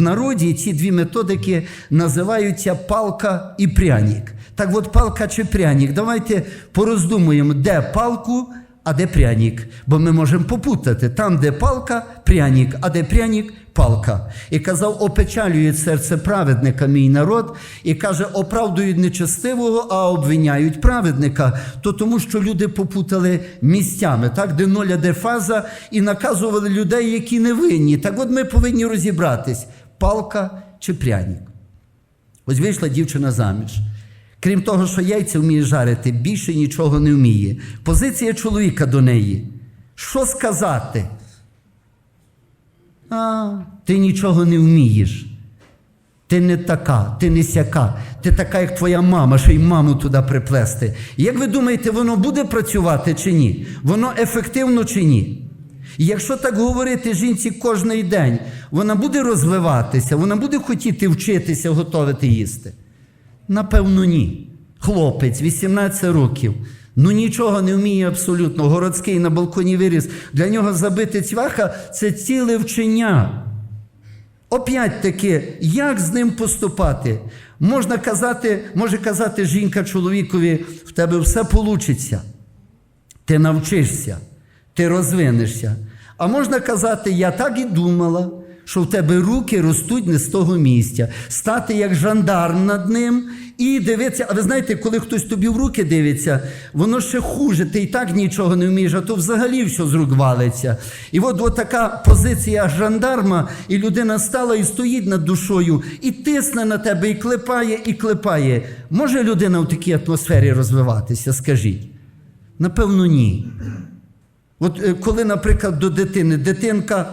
в народі ці дві методики називаються палка і пряник. Так от палка чи пряник, давайте пороздумуємо, де палку, а де пряник. Бо ми можемо попутати там, де палка, пряник, а де пряник, палка. І казав, опечалює серце праведника мій народ, і каже, оправдують нечестивого, а обвиняють праведника. То тому, що люди попутали місцями, так, де ноля, де фаза, і наказували людей, які не винні. Так от ми повинні розібратись, палка чи пряник. Ось вийшла дівчина заміж. Крім того, що яйця вміє жарити, більше нічого не вміє. Позиція чоловіка до неї. Що сказати? А, ти нічого не вмієш. Ти не така, ти не сяка, ти така, як твоя мама, ще й маму туди приплести. Як ви думаєте, воно буде працювати чи ні? Воно ефективно чи ні? І якщо так говорити жінці кожний день, вона буде розвиватися, вона буде хотіти вчитися, готувати їсти. Напевно, ні. Хлопець, 18 років. Ну нічого не вміє абсолютно. Городський на балконі виріс. Для нього забити цвяха це ціле вчення. Опять таки, як з ним поступати? Можна казати, може казати жінка чоловікові, в тебе все получиться. Ти навчишся, ти розвинешся. А можна казати, я так і думала, що в тебе руки ростуть не з того місця, стати як жандарм над ним і дивитися. А ви знаєте, коли хтось тобі в руки дивиться, воно ще хуже, ти і так нічого не вмієш, а то взагалі все з рук валиться. І от, така позиція жандарма, і людина стала і стоїть над душою, і тисне на тебе, і клепає, і клепає. Може людина в такій атмосфері розвиватися? Скажіть. Напевно, ні. От е, коли, наприклад, до дитини дитинка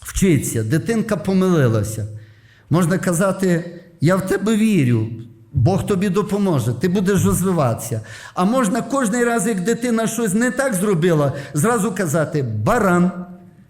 вчиться, дитинка помилилася, можна казати, я в тебе вірю, Бог тобі допоможе, ти будеш розвиватися. А можна кожен раз, як дитина щось не так зробила, зразу казати баран,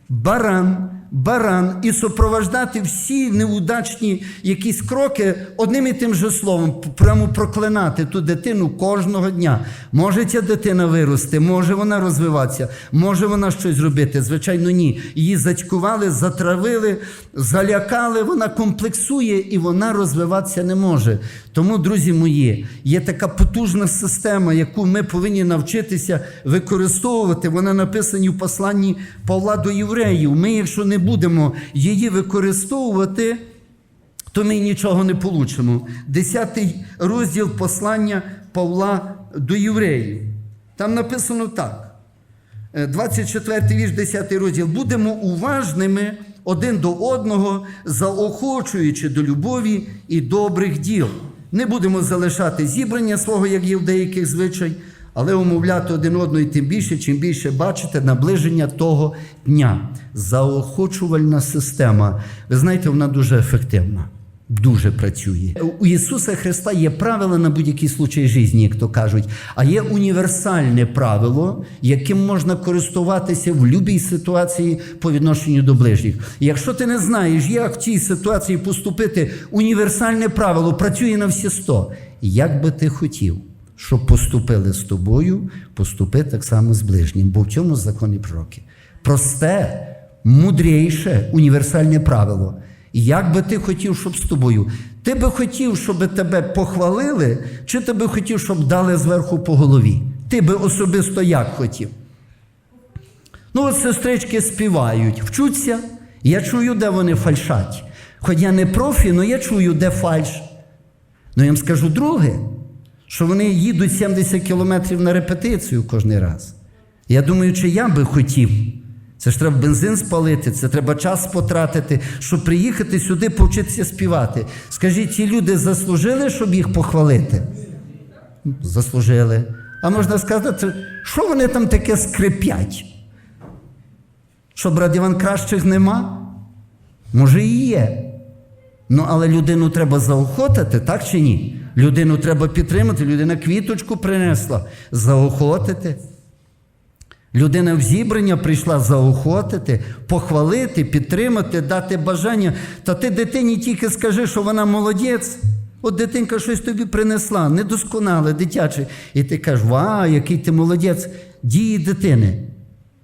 баран, баран і супровождати всі неудачні якісь кроки одним і тим же словом, прямо проклинати ту дитину кожного дня. Може ця дитина вирости, може вона розвиватися, може вона щось зробити. Звичайно, ні. Її зацькували, затравили, залякали, вона комплексує і вона розвиватися не може. Тому, друзі мої, є така потужна система, яку ми повинні навчитися використовувати. Вона написана в посланні Павла до євреїв. Ми, якщо не будемо її використовувати, то ми нічого не получимо. Десятий розділ послання Павла до євреїв. Там написано так. Е, 24 вірш, 10 розділ. Будемо уважними один до одного, заохочуючи до любові і добрих діл. Не будемо залишати зібрання свого, як є в деяких звичай, але умовляти один одного і тим більше, чим більше бачите наближення того дня. Заохочувальна система. Ви знаєте, вона дуже ефективна. Дуже працює. У Ісуса Христа є правила на будь-який случай житті, як то кажуть, а є універсальне правило, яким можна користуватися в будь-якій ситуації по відношенню до ближніх. І якщо ти не знаєш, як в цій ситуації поступити, універсальне правило працює на всі сто. Як би ти хотів, щоб поступили з тобою, поступи так само з ближнім, бо в цьому законі пророки. Просте, мудріше, універсальне правило. Як би ти хотів, щоб з тобою? Ти би хотів, щоб тебе похвалили, чи ти би хотів, щоб дали зверху по голові? Ти би особисто як хотів? Ну, от сестрички співають, вчуться. Я чую, де вони фальшать. Хоч я не профі, але я чую, де фальш. Ну я вам скажу друге, що вони їдуть 70 кілометрів на репетицію кожен раз. Я думаю, чи я би хотів. Це ж треба бензин спалити, це треба час потратити, щоб приїхати сюди повчитися співати. Скажіть, ці люди заслужили, щоб їх похвалити? Заслужили. А можна сказати, що вони там таке скрипять? Що, брат Іван, кращих нема? Може, і є. Ну, але людину треба заохотити, так чи ні? Людину треба підтримати, людина квіточку принесла, заохотити. Людина в зібрання прийшла заохотити, похвалити, підтримати, дати бажання. Та ти дитині тільки скажи, що вона молодець. От дитинка щось тобі принесла, недосконале, дитяче. І ти кажеш, вау, який ти молодець, дії дитини.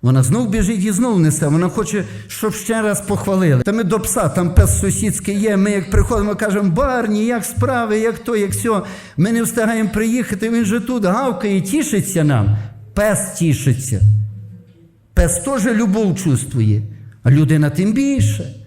Вона знов біжить і знов несе. Вона хоче, щоб ще раз похвалили. Та ми до пса, там пес сусідський є. Ми як приходимо, кажемо, барні, як справи, як то, як сьо. Ми не встигаємо приїхати, він же тут гавкає, тішиться нам. Пес тішиться. Пес теж любов чувствує, а людина тим більше.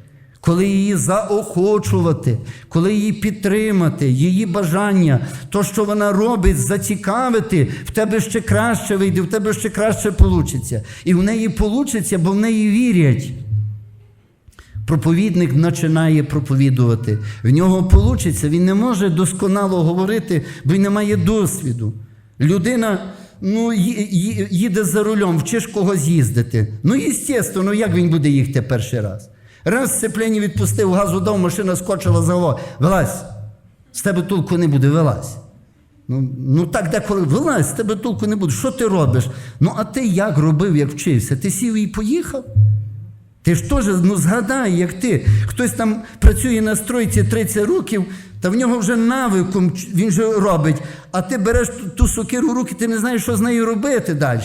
Коли її заохочувати, коли її підтримати, її бажання, то, що вона робить, зацікавити, в тебе ще краще вийде, в тебе ще краще вийде. І в неї вийде, бо в неї вірять. Проповідник починає проповідувати. В нього вийде, він не може досконало говорити, бо він не має досвіду. Людина ну, їде за рулем, вчиш когось їздити. Ну, звісно, ну як він буде їхати перший раз? Раз сцеплення відпустив, газу дав, машина скочила за голову. Вилазь, з тебе толку не буде, вилазь. Ну, ну так деколи вилазь, з тебе толку не буде. Що ти робиш? Ну, а ти як робив, як вчився? Ти сів і поїхав? Ти ж теж ну, згадай, як ти. Хтось там працює на стройці 30 років, та в нього вже навиком він же робить, а ти береш ту, сокиру в руки, ти не знаєш, що з нею робити далі.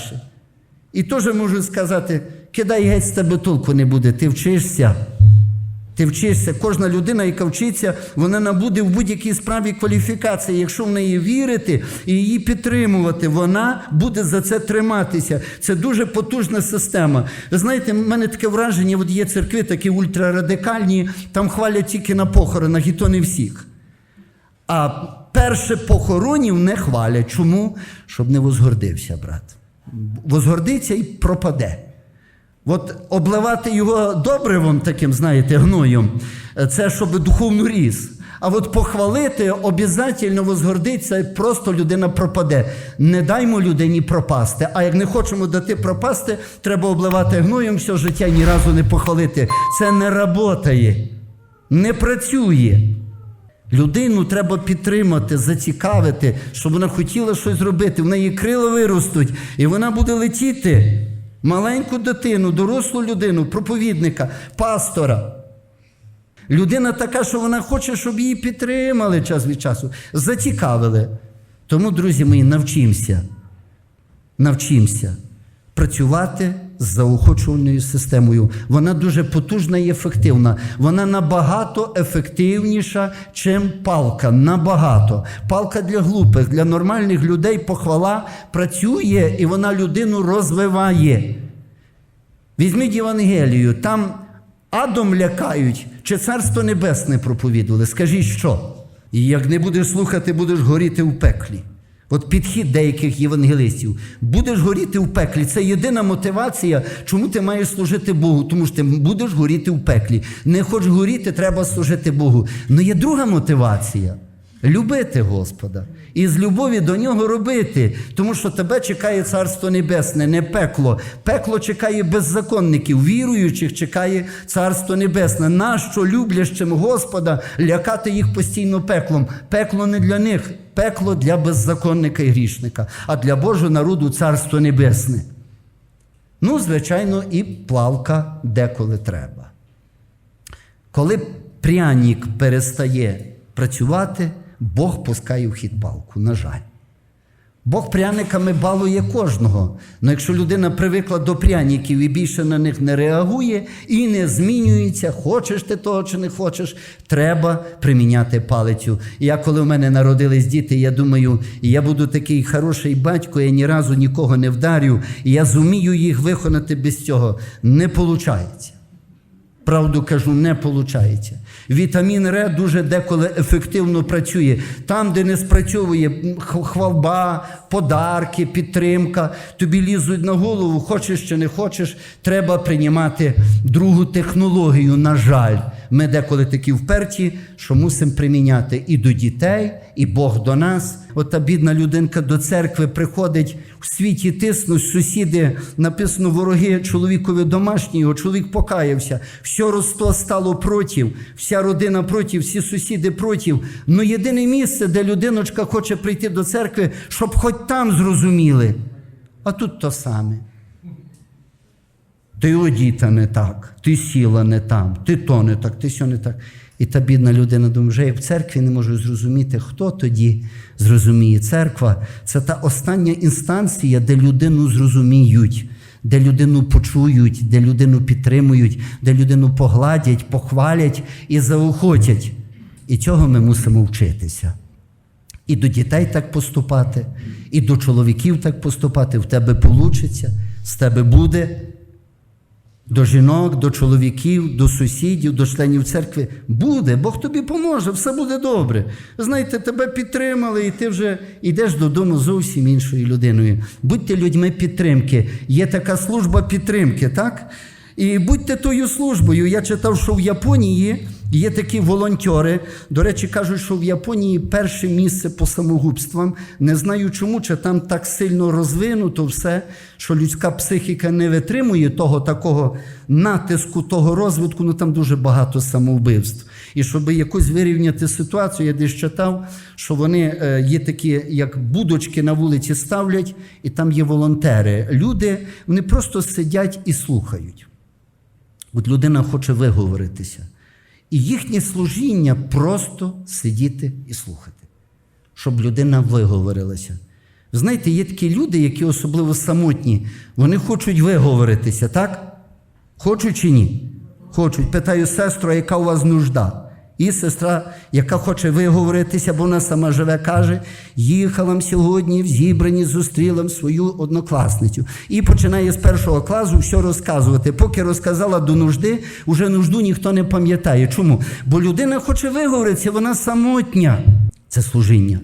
І теж можу сказати: кидай геть з тебе толку не буде, ти вчишся. Ти вчишся. Кожна людина, яка вчиться, вона набуде в будь-якій справі кваліфікації. Якщо в неї вірити і її підтримувати, вона буде за це триматися. Це дуже потужна система. Ви знаєте, в мене таке враження, от є церкви такі ультрарадикальні, там хвалять тільки на похоронах, і то не всіх. А перше похоронів не хвалять. Чому? Щоб не возгордився, брат. Возгордиться і пропаде. От обливати його добривом таким, знаєте, гноєм, це щоб духовно ріс. А от похвалити, обов'язково возгордиться, просто людина пропаде. Не даймо людині пропасти. А як не хочемо дати пропасти, треба обливати гноєм все життя і ні разу не похвалити. Це не працює, не працює. Людину треба підтримати, зацікавити, щоб вона хотіла щось зробити. В неї крила виростуть, і вона буде летіти. Маленьку дитину, дорослу людину, проповідника, пастора. Людина така, що вона хоче, щоб її підтримали час від часу, зацікавили. Тому, друзі мої, навчимося. Навчимося працювати з заохочувальною системою. Вона дуже потужна і ефективна. Вона набагато ефективніша, чим палка. Набагато. Палка для глупих, для нормальних людей похвала працює і вона людину розвиває. Візьміть Євангелію, там адом лякають, чи царство небесне проповідували. Скажіть що? І як не будеш слухати, будеш горіти в пеклі. От підхід деяких євангелистів. Будеш горіти в пеклі. Це єдина мотивація, чому ти маєш служити Богу, тому що ти будеш горіти в пеклі. Не хочеш горіти, треба служити Богу. Ну є друга мотивація. Любити Господа і з любові до нього робити, тому що тебе чекає Царство Небесне, не пекло. Пекло чекає беззаконників, віруючих чекає Царство Небесне. Нащо люблящим Господа лякати їх постійно пеклом? Пекло не для них, пекло для беззаконника і грішника, а для Божого народу Царство Небесне. Ну, звичайно, і плавка деколи треба. Коли пряник перестає працювати, Бог пускає в хід палку, на жаль. Бог пряниками балує кожного. Але якщо людина привикла до пряників і більше на них не реагує і не змінюється, хочеш ти того чи не хочеш, треба приміняти палицю. Я, коли в мене народились діти, я думаю, я буду такий хороший батько, я ні разу нікого не вдарю, і я зумію їх виконати без цього. Не виходить. Правду кажу, не виходить. Вітамін Р дуже деколи ефективно працює. Там, де не спрацьовує хвалба, подарки, підтримка, тобі лізуть на голову, хочеш чи не хочеш, треба приймати другу технологію. На жаль, ми деколи такі вперті, що мусимо приміняти і до дітей, і Бог до нас. От та бідна людинка до церкви приходить в світі тиснуть, сусіди написано вороги чоловікові домашнього, чоловік покаявся. Все росто стало проти, вся родина проти, всі сусіди проти. Ну єдине місце, де людиночка хоче прийти до церкви, щоб хоч там зрозуміли. А тут то саме. Ти одіта не так, ти сіла не там, ти то не так, ти сьо не так. І та бідна людина думає, вже я в церкві не можу зрозуміти, хто тоді зрозуміє. Церква це та остання інстанція, де людину зрозуміють, де людину почують, де людину підтримують, де людину погладять, похвалять і заохотять. І цього ми мусимо вчитися. І до дітей так поступати, і до чоловіків так поступати. В тебе получиться, з тебе буде. До жінок, до чоловіків, до сусідів, до членів церкви буде, Бог тобі поможе, все буде добре. Знаєте, тебе підтримали, і ти вже йдеш додому зовсім іншою людиною. Будьте людьми підтримки. Є така служба підтримки, так? І будьте тою службою. Я читав, що в Японії є такі волонтери. До речі, кажуть, що в Японії перше місце по самогубствам. Не знаю чому, чи там так сильно розвинуто все, що людська психіка не витримує того такого натиску, того розвитку. Ну там дуже багато самовбивств. І щоб якось вирівняти ситуацію, я десь читав, що вони е, є такі, як будочки на вулиці ставлять, і там є волонтери. Люди вони просто сидять і слухають. От людина хоче виговоритися. І їхнє служіння просто сидіти і слухати, щоб людина виговорилася. Знаєте, є такі люди, які особливо самотні, вони хочуть виговоритися, так? Хочуть чи ні? Хочуть. Питаю сестру, яка у вас нужда? І сестра, яка хоче виговоритися, бо вона сама живе, каже: їхала сьогодні в зібранні, зустріла свою однокласницю. І починає з першого класу все розказувати. Поки розказала до нужди, уже нужду ніхто не пам'ятає. Чому? Бо людина хоче виговоритися, вона самотня. Це служіння.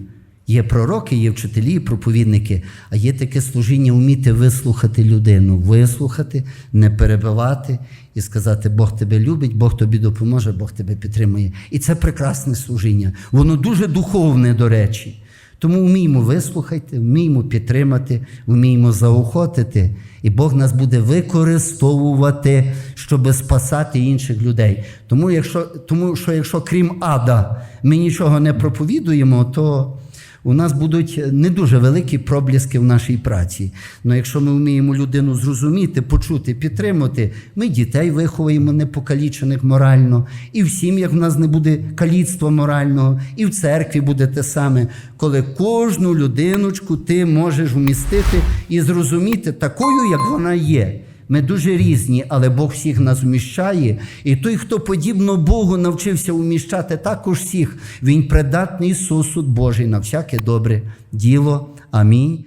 Є пророки, є вчителі, проповідники, а є таке служіння вміти вислухати людину, вислухати, не перебивати і сказати, Бог тебе любить, Бог тобі допоможе, Бог тебе підтримує. І це прекрасне служіння. Воно дуже духовне, до речі. Тому вміємо вислухати, вміємо підтримати, вміємо заохотити, і Бог нас буде використовувати, щоб спасати інших людей. Тому, якщо, тому що якщо крім ада ми нічого не проповідуємо, то у нас будуть не дуже великі пробліски в нашій праці. Але якщо ми вміємо людину зрозуміти, почути, підтримати, ми дітей виховуємо непокалічених морально, і в сім'ях в нас не буде каліцтва морального, і в церкві буде те саме, коли кожну людиночку ти можеш вмістити і зрозуміти такою, як вона є. Ми дуже різні, але Бог всіх нас вміщає. І той, хто подібно Богу навчився вміщати також всіх, він придатний сосуд Божий на всяке добре діло. Амінь.